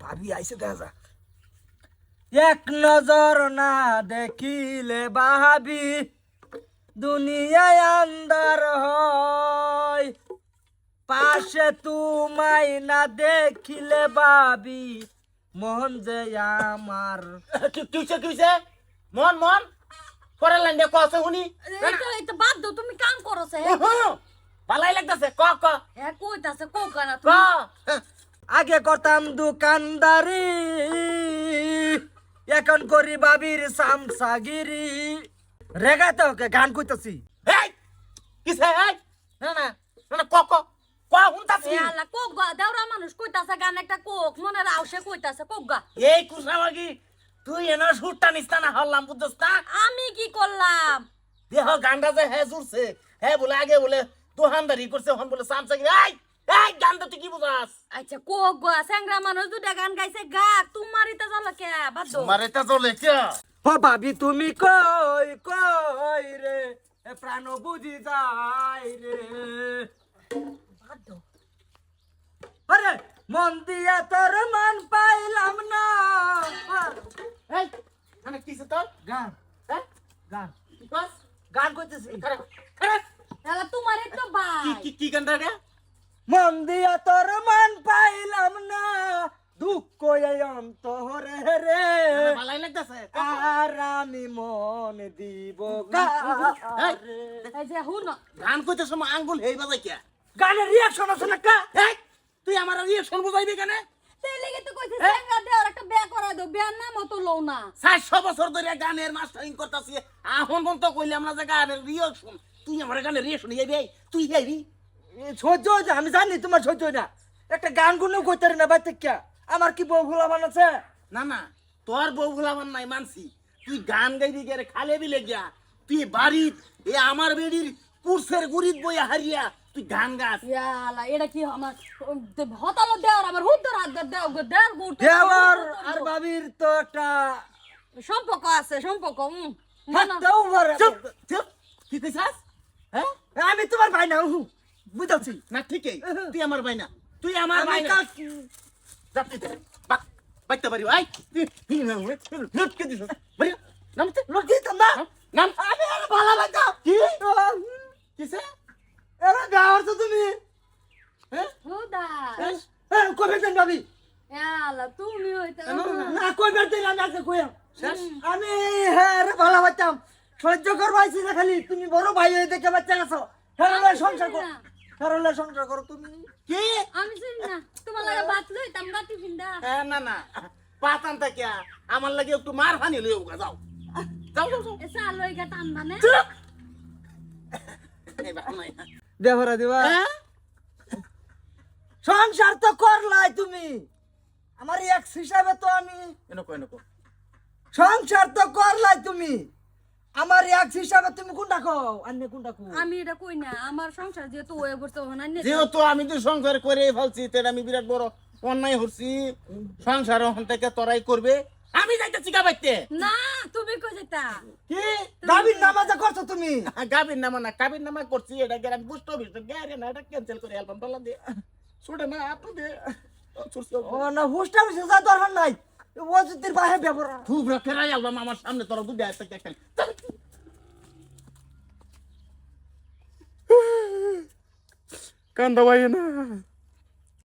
ভাবি আইসে দেখা যা এক নজর না দেখিলে ভাবি দুনিয়ায় আন্দার হয়। পাশে তুমাই না দেখিলে ভাবি মন যে আমার। কি কিছে কিছে মন মন। পরে লাইন কছে শুনি? এটা এটা বাদ দাও তুমি কাম করো সে ভালাই লাগতেছে ক ক। হ্যাঁ কইতাছে কোকা না ক। তুমি? আগে করতাম দোকানদারি এখন করি বাবির সামসাগিরি। রেগাতে ওকে গান কইতাছি। এই এই? না না না না, ক ক ক শুনতাছি। এ আল্লাহ কোক গা? দেওরা মানুষ কইতাছে গান একটা কোক মনে রাউসে কইতাছে কোক গা? এই কুসাবাগি তুই এনা সুরটা নিস্তা না হল্লাম বুঝছস আমি কি করলাম? দেহ গান্ডা যে হ্যাঁ জুড়ছে হ্যাঁ বলে আগে বলে দোকানদারি করছে হন বলে সামসাগি এই! এই গানটা তুই কি বুঝাস? আচ্ছা কোক গা স্যাংরা মানুষ দুটা গান গাইছে গা তোমারই তো জ্বালা কে? বাদ দাও মারে তা চলে কে? ও ভাবি তুমি কই কই রে? এ প্রাণ বুঝি যাই রে। বাদ আরে মন দিয়া তোর মান পাইলাম না। এই মানে তোর? গান। হ্যাঁ গান। গান কইতেছি খারাপ খারাপ। এলা তোমারই তো কি ভাই। কি কি গানটা রে? মন দিয়া তোর মান পাইলাম না। দুঃখ অন্তরে রে। লাগতেছে আর আমি মন দিব গান কইতে সময় আঙ্গুল হেই বাজাই কে গানের রিয়াকশন আছে না কা? তুই আমার রিয়েকশন বুঝাইবি কেন? লেগে তো কইছে স্যাংরা দেওয়ার একটা বিয়া করা দাও। বিয়ার নাম তো লও না। চারশো বছর ধরে গানের মাস্টারিং করতেছি। কইলাম না যে গানের রিয়েকশন তুই আমার গানের রিয়েকশন যাইবি তুই যাইবি সহ্য হয়েছে আমি জানি তোমার সহ্য হয় না একটা গানগুলো কইতে না বাইতে কে আমার কি বউ ভোলা বানাচ্ছে না না তোর বউ গুলাবার নাই মানছি। তুই গান গাইবি গে রে, খালে বিলে গিয়া। তুই বাড়িত এ আমার বেডির কুরসের গুড়িত বইয়া হারিয়া তুই গান গাছ ইয়ালা এটা কি আমার হতালো দেওয়ার আমার হুদ্দর হাত দেও গো দেওয়ার গুট দেওয়ার আর বাবির তো একটা সম্পর্ক আছে সম্পর্ক না। চুপ চুপ কি কইছাস? হ্যাঁ? আমি তোমার ভাই না হু বুঝাচ্ছি। না ঠিকই। তুই আমার ভাই না। তুই আমার আমি ভাই না। যাতে বাক বাইতে পারি ভাই। লটকে দিছ ভাই নামতে। লোক দিতাম না। নাম। আমি আর ভালো লাগা কি? কিসে? এরা গাওয়ার তো তুমি। হ্যাঁ? হুদা হ্যাঁ? কবে দেন ভাবি ইয়ালা তুমি হইতে না। কবে দেন আমি আজকে কইয়া? আমি হ্যাঁ রে ভালো বাচ্চাম সহ্য করবাইছি না খালি। তুমি বড় ভাই হয়ে দেখে বাচ্চা গেছো হেরলে সংসার করো। সংসার করো তুমি কি? আমি শুনি না। তোমার লাগে ভাত লইতাম না টিফিন দা হ্যাঁ না না পাতান থেকে আমার লাগে একটু মার ফানি লইও গা যাও। যাও যাও যাও। এসা লই গা টানবা না চুপ! এই দেবরা দিবা? হ্যাঁ? সংসার তো করলাই তুমি। আমার এক্স হিসাবে তো আমি এনেকো এনেকো। সংসার তো করলাই তুমি। আমার এক্স হিসাবে তুমি কোনটা কও? আন্নে কোনটা কও? আমি এটা কই না আমার সংসার যেহেতু হয়ে পড়ছে ওখানে নিয়ে যেহেতু আমি তো সংসার করে ফেলছি তেটা আমি বিরাট বড় অন্যায় হচ্ছি সংসার ওখান থেকে তরাই করবে। আমি যাইতেছি গা বাইতে। না তুমি কই যেতা কি? দাবির নামাজা করছ তুমি? গাবির নামা না কাবির নামা করছি এটা গেলে আমি বুঝতে হবে গ্যারে না এটা ক্যান্সেল করে অ্যালবাম ডলা দিয়ে ছুটে না আপনি দে। ও না হুস্টা হুস্টা যা দরকার নাই। ও যদি বাহে ব্যবহার খুব ফেরাই অ্যালবাম আমার সামনে তোরা দুটো একটা একটা কান্দা ভাই না